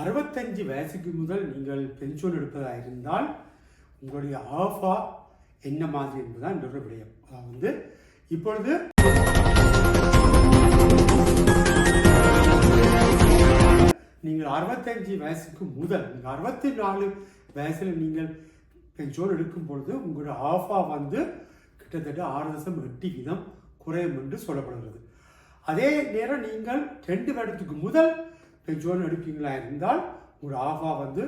அறுபத்தஞ்சு வயசுக்கு முதல் நீங்கள் பென்ஷன் எடுப்பதாக இருந்தால் உங்களுடைய ஆஃபா என்ன மாதிரி என்பதுதான் இன்னொரு விடயம். அதாவது இப்பொழுது நீங்கள் அறுபத்தஞ்சு வயசுக்கு முதல் நீங்கள் அறுபத்தி நாலு வயசில் நீங்கள் பென்ஷன் எடுக்கும் பொழுது உங்களுடைய ஆஃபா வந்து கிட்டத்தட்ட ஆறு தசம் எட்டு வீதம் குறையும் என்று சொல்லப்படுகிறது. அதே நேரம் நீங்கள் ரெண்டு வருடத்துக்கு முதல் பென்ஷன் எடுப்பீங்களா இருந்தால் உங்களோட ஆஃபா வந்து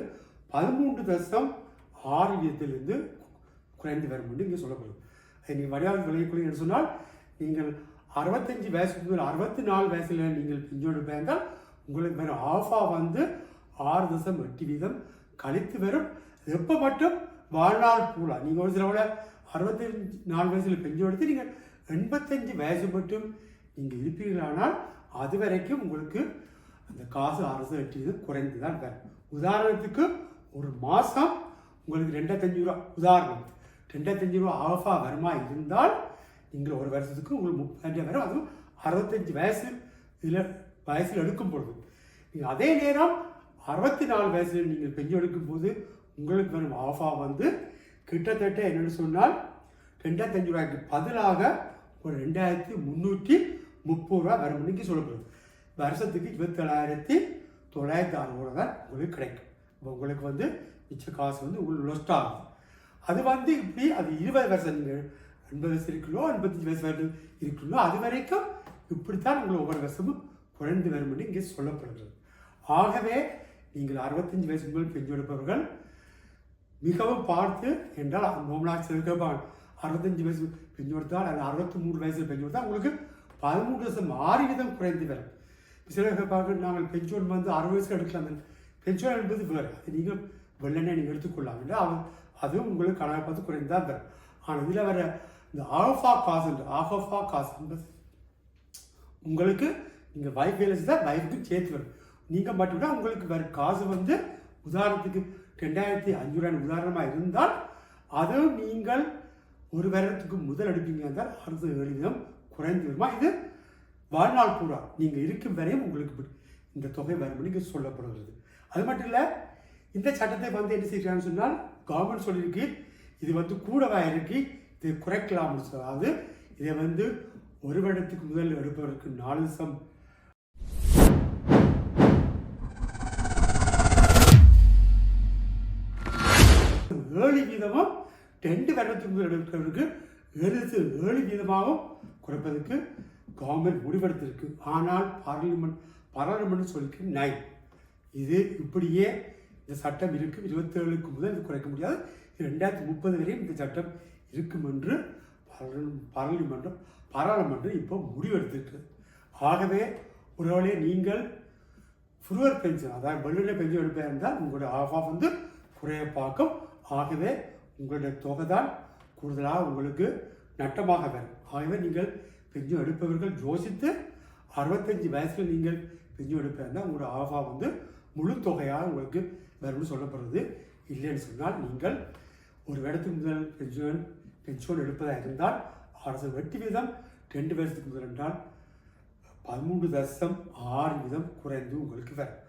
பதிமூன்று தசம் ஆறு வீதத்திலிருந்து குறைந்து வரும் என்று இங்கே சொல்லப்படும். அதை நீங்கள் வடிவாளர் விளையக்கூடிய சொன்னால் நீங்கள் அறுபத்தஞ்சு வயசுக்கு முதல் அறுபத்தி நாலு வயசில் நீங்கள் பெஞ்சோடு எடுப்பீர்கள் உங்களுக்கு வரும் ஆஃபா வந்து ஆறு தசம் எட்டு வீதம் கழித்து வரும். எப்போ மட்டும்? வாழ்நாள் பூரா. நீங்கள் ஒரு சிலவோட அறுபத்தஞ்சு நாலு வயசில் பெஞ்சு எடுத்து நீங்கள் எண்பத்தஞ்சு வயசு மட்டும் நீங்கள் இருப்பீர்களானால் அது வரைக்கும் உங்களுக்கு அந்த காசு அரசு எட்டு குறைந்து தான் வரும் உதாரணத்துக்கு ஒரு மாதம் உங்களுக்கு ரெண்டத்தஞ்சு ரூபா. உதாரணம் ரெண்டத்தஞ்சு ரூபா ஆஃபா வருமா இருந்தால் நீங்கள் ஒரு வருஷத்துக்கு உங்களுக்கு முப்பதாயிரம் வரும். அதுவும் அறுபத்தஞ்சு வயசு இதில் வயசில் எடுக்கும் பொழுது நீங்கள் அதே நேரம் அறுபத்தி நாலு வயசில் நீங்கள் பெஞ்சு எடுக்கும் போது உங்களுக்கு வரும் ஆஃபா வந்து கிட்டத்தட்ட என்னென்னு சொன்னால் ரெண்டாயிரத்தஞ்சு ரூபாய்க்கு பதிலாக ஒரு ரெண்டாயிரத்தி முந்நூற்றி முப்பது ரூபா வரும் இன்னைக்கு சொல்லப்படுது வருஷத்துக்கு இருபத்தேழாயிரத்தி தொள்ளாயிரத்தி அறுபது தான் உங்களுக்கு கிடைக்கும். இப்போ உங்களுக்கு வந்து மிச்ச காசு வந்து உங்களுக்கு லொஸ்ட் ஆகுது அது வந்து இப்படி அது இருபது வருஷம் நீங்கள் எண்பது வயசு இருக்குல்லோ எண்பத்தஞ்சு வயசு வரைக்கும் இருக்குல்லோ அது வரைக்கும் இப்படித்தான் உங்களுக்கு ஒவ்வொரு வருஷமும் குறைந்து வரும் என்று இங்கே சொல்லப்படுகிறது. ஆகவே நீங்கள் அறுபத்தஞ்சு வயசு முதல் பெஞ்சு எடுப்பவர்கள் மிகவும் பார்த்து என்றால் நோமலாக சேர்க்க அறுபத்தஞ்சு வயசு பெஞ்சு கொடுத்தால் அல்லது அறுபத்தி மூணு வயசு பெஞ்சு கொடுத்தால் உங்களுக்கு பதிமூணு வருஷம் ஆறு வீதம் குறைந்து வரும். சில பார்க்க நாங்கள் பென்ஷன் வந்து அறுபது வயசுக்கு எடுக்கலாம். பென்ஷன் என்பது வேறு. அது நீங்கள் வெள்ளனை நீங்கள் எடுத்துக்கொள்ளலாம் என்று அவன் அதுவும் உங்களுக்கு கணக்கு பார்த்து குறைந்து தான் வரும். ஆனால் இதில் வர இந்த ஆஃபா காசு என்று ஆஃபா காசு என்பது உங்களுக்கு நீங்கள் வைஃப் வேலை தான் வைஃப்க்கு சேர்த்து வரும். நீங்கள் மட்டும்தான் உங்களுக்கு வேறு காசு வந்து உதாரணத்துக்கு ரெண்டாயிரத்தி அஞ்சூறாயிரம் உதாரணமாக இருந்தால் அதுவும் நீங்கள் ஒரு வருடத்துக்கு முதல் எடுப்பீங்க என்றால் அறுபது ஏழு குறைந்து வருமா? இது வாழ்நாள் பூரா நீங்கள் இருக்கும் வரையும் உங்களுக்கு இந்த தொகை வரும் நீங்கள் சொல்லப்படுகிறது. அது மட்டும் இல்லை இந்த சட்டத்தை வந்து என்ன செய்கிறான்னு சொன்னால் கவர்மெண்ட் சொல்லியிருக்கு இது வந்து கூடவா இருக்கு இது குறைக்கலாம்னு சொல்லாது இதை வந்து ஒரு வருடத்துக்கு முதல் எடுப்பதற்கு நாலு சம் ஏழு வீதமும் ரெண்டு வருடத்துக்கு முதல் எடுப்பதற்கு எழுத்து ஏழு வீதமாகவும் குறைப்பதற்கு கவர்மெண்ட் முடிவெடுத்திருக்கு. ஆனால் பார்லிமெண்ட் பாராளுமன்றம் சொல்லிக்கு நைன் இது இப்படியே இந்த சட்டம் இருக்கும் இருபத்தேழுக்கு முதல் இது குறைக்க முடியாது. ரெண்டாயிரத்தி முப்பது வரையும் இந்த சட்டம் இருக்கும் என்று பாராளுமன்றம் பாராளுமன்றம் இப்போ முடிவெடுத்திருக்கு. ஆகவே ஒருவேளை நீங்கள் ஃபுருவர் பென்ஷன் அதாவது வெள்ளுடைய பென்ஷன் எடுப்பா இருந்தால் உங்களுடைய ஆஃப் ஆஃப் வந்து குறைய பார்க்கும். ஆகவே உங்களுடைய தொகை தான் கூடுதலாக உங்களுக்கு நட்டமாக வரும். ஆகவே நீங்கள் பெஞ்சும் எடுப்பவர்கள் யோசித்து அறுபத்தஞ்சு வயசில் நீங்கள் பென்ஷன் எடுப்பா உங்களோட ஆஃபா வந்து முழு தொகையாக உங்களுக்கு வரும்னு சொல்லப்படுறது. இல்லைன்னு சொன்னால் நீங்கள் ஒரு இடத்துக்கு முதல் பென்ஷன் பென்ஷன் எடுப்பதாக இருந்தால் அரசு வெட்டி வீதம் ரெண்டு வருஷத்துக்கு முதல் என்றால் பதிமூன்று தசம் ஆறு வீதம் குறைந்து உங்களுக்கு வரும்.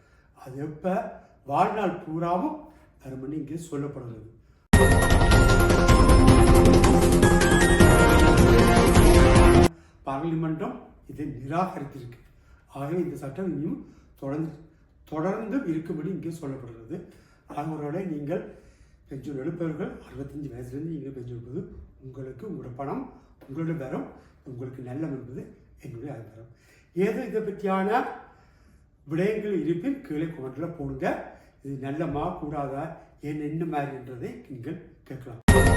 அது எப்போ? வாழ்நாள் பூராவும் வரும்னு இங்கே சொல்லப்படுகிறது. பார்லிமெண்டம் இதை நிராகரித்திருக்கு. ஆகவே இந்த சட்டம் இனியும் தொடர்ந்து தொடர்ந்து இருக்கும்படி இங்கே சொல்லப்படுகிறது. அவர்களோட நீங்கள் பென்ஷன் எடுப்பவர்கள் அறுபத்தஞ்சு வயசுலேருந்து நீங்கள் பென்ஷன் எடுப்பது உங்களுக்கு உங்களோட பணம் உங்களோட வரம் உங்களுக்கு நல்லம் என்பது என்னுடைய அபிப்பிராயம். ஏதோ இதை பற்றியான விடயங்கள் இருப்பின் கீழே கொமெண்ட்டில் போடுங்க. இது நல்லமா கூடாதா ஏன் என்ன மாதிரின்றதை நீங்கள் கேட்கலாம்.